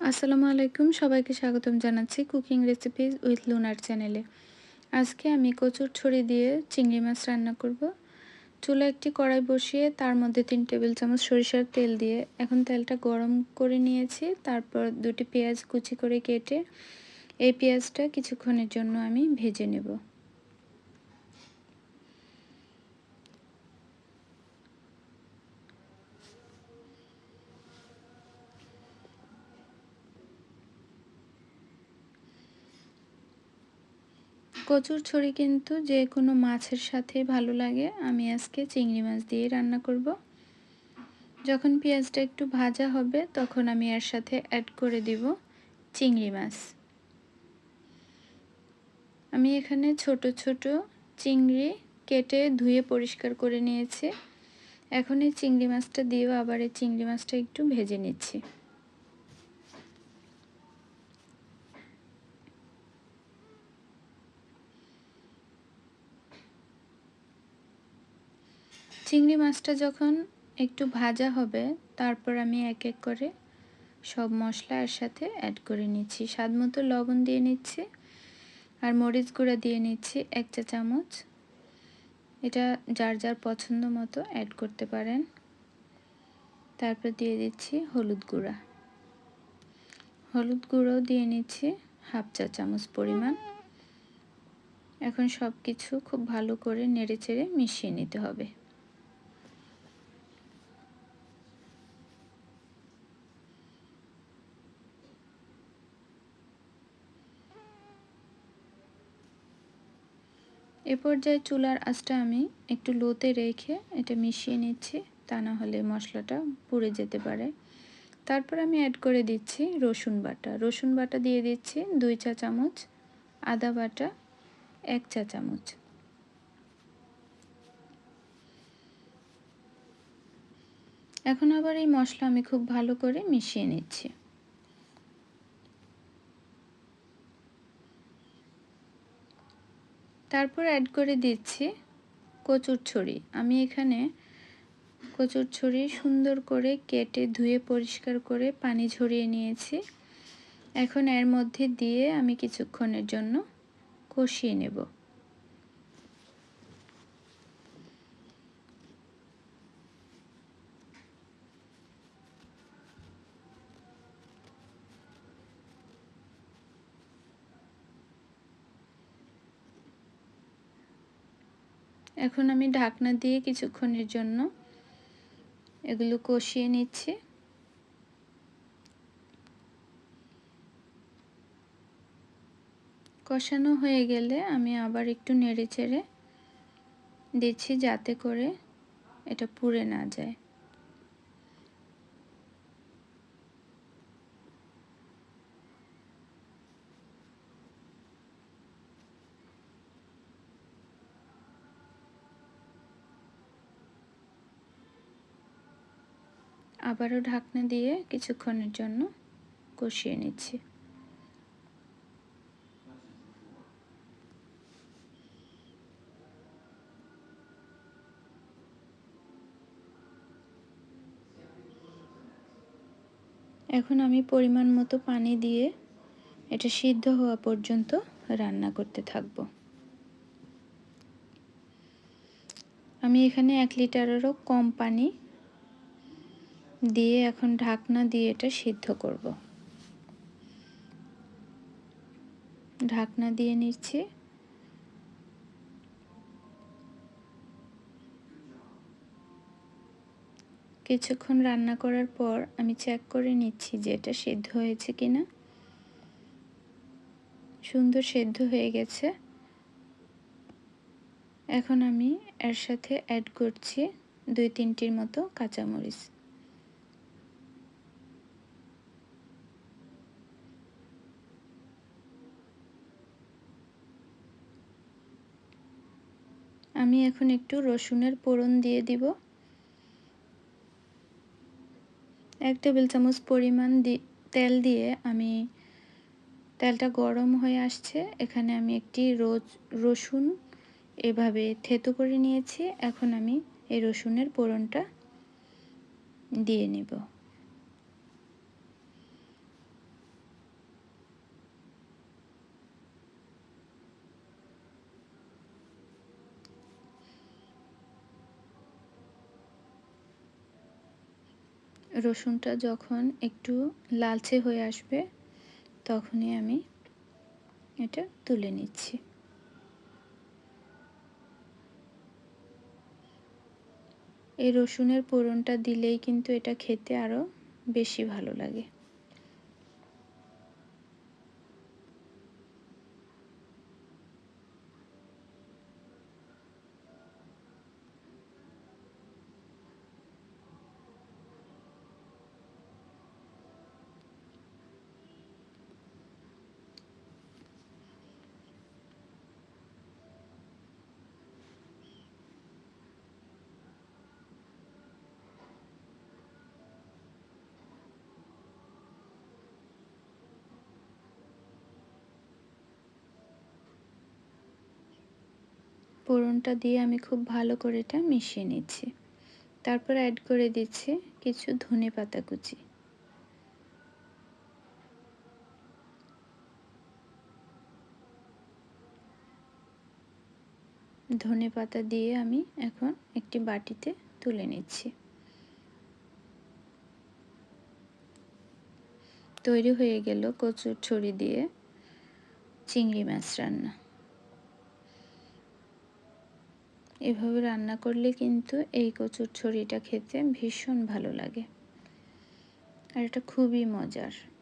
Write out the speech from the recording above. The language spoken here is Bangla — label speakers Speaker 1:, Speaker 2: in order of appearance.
Speaker 1: আসসালামু আলাইকুম। সবাইকে স্বাগতম জানাচ্ছি কুকিং রেসিপিজ উইথ লুনার চ্যানেলে। আজকে আমি কচুর ছড়ি দিয়ে চিংড়ি মাছ রান্না করব। চুলা একটি কড়াই বসিয়ে তার মধ্যে তিন টেবিল চামচ সরিষার তেল দিয়ে এখন তেলটা গরম করে নিয়েছি, তারপর দুটি পেঁয়াজ কুচি করে কেটে এই পেঁয়াজটা কিছুক্ষণের জন্য আমি ভেজে নেব। কচুর ছড়ি কিন্তু যে কোনো মাছের সাথে ভালো লাগে, আমি আজকে চিংড়ি মাছ দিয়ে রান্না করব। যখন পেঁয়াজটা একটু ভাজা হবে, তখন আমি এর সাথে অ্যাড করে দিব চিংড়ি মাছ। আমি এখানে ছোট ছোট চিংড়ি কেটে ধুয়ে পরিষ্কার করে নিয়েছি। এখন এই চিংড়ি মাছটা দিয়েও আবার এই চিংড়ি মাছটা একটু ভেজে নিচ্ছি। চিংড়ি মাছটা যখন একটু ভাজা হবে, তারপর আমি এক এক করে সব মশলা এর সাথে অ্যাড করে নিচ্ছি। স্বাদ মতো লবণ দিয়ে নিচ্ছি আর মরিচ গুঁড়া দিয়ে নিচ্ছি এক চা চামচ। এটা যার যার পছন্দ মতো অ্যাড করতে পারেন। তারপর দিয়ে দিচ্ছি হলুদ গুঁড়া। হলুদ গুঁড়োও দিয়ে নিচ্ছি হাফ চা চামচ পরিমাণ। এখন সব কিছু খুব ভালো করে নেড়ে চেড়ে মিশিয়ে নিতে হবে। এ পর্যায়ে চুলার আঁচটা আমি একটু লোতে রেখে এটা মিশিয়ে নিচ্ছি, তা না হলে মশলাটা পুড়ে যেতে পারে। তারপর আমি অ্যাড করে দিচ্ছি রসুন বাটা। রসুন বাটা দিয়ে দিচ্ছি দুই চা চামচ, আদা বাটা এক চা চামচ। এখন আবার এই মশলা আমি খুব ভালো করে মিশিয়ে নিচ্ছি। তারপর অ্যাড করে দিচ্ছি কচুর ছড়ি আমি এখানে কচুর ছড়ি সুন্দর করে কেটে ধুয়ে পরিষ্কার করে পানি ঝরিয়ে নিয়েছি। এখন এর মধ্যে দিয়ে আমি কিছুক্ষণের জন্য কষিয়ে নেব। এখন আমি ঢাকনা দিয়ে কিছুক্ষণের জন্য এগুলো কষিয়ে নিচ্ছি। কষানো হয়ে গেলে আমি আবার একটু নেড়ে চেড়ে দিচ্ছি যাতে করে এটা পুড়ে না যায়। আবারও ঢাকনা দিয়ে কিছুক্ষণের জন্য কষিয়ে নিচ্ছি। এখন আমি পরিমাণ মতো পানি দিয়ে এটা সিদ্ধ হওয়া পর্যন্ত রান্না করতে থাকব। আমি এখানে এক লিটারেরও কম পানি দিয়ে এখন ঢাকনা দিয়ে এটা সিদ্ধ করব। ঢাকনা দিয়ে নিচ্ছি। কিছুক্ষণ রান্না করার পর আমি চেক করে নিচ্ছি যে এটা সিদ্ধ হয়েছে কিনা। সুন্দর সেদ্ধ হয়ে গেছে। এখন আমি এর সাথে অ্যাড করছি দুই তিনটির মতো কাঁচামরিচ। আমি এখন একটু রসুনের পোড়ন দিয়ে দিব। এক টেবিল চামচ পরিমাণ তেল দিয়ে আমি, তেলটা গরম হয়ে আসছে। এখানে আমি একটি রোজ, রসুন এভাবে থেতো করে নিয়েছি। এখন আমি এই রসুনের পোড়নটা দিয়ে নেব। রসুনটা যখন একটু লালচে হয়ে আসবে, তখনই আমি এটা তুলে নিচ্ছি। এই রসুনের পোড়নটা দিলেই কিন্তু এটা খেতে আরও বেশি ভালো লাগে। ফোড়নটা দিয়ে আমি খুব ভালো করে এটা মিশিয়ে নিচ্ছি। তারপর অ্যাড করে দিচ্ছি কিছু ধনে পাতা কুচি। ধনে পাতা দিয়ে আমি এখন একটি বাটিতে তুলে নিচ্ছি। তৈরি হয়ে গেল কচুর ছড়ি দিয়ে চিংড়ি মাছ রান্না। এভাবে রান্না করলে কিন্তু এই কচুর ছড়িটা খেতে ভীষণ ভালো লাগে। আর এটা খুবই মজার।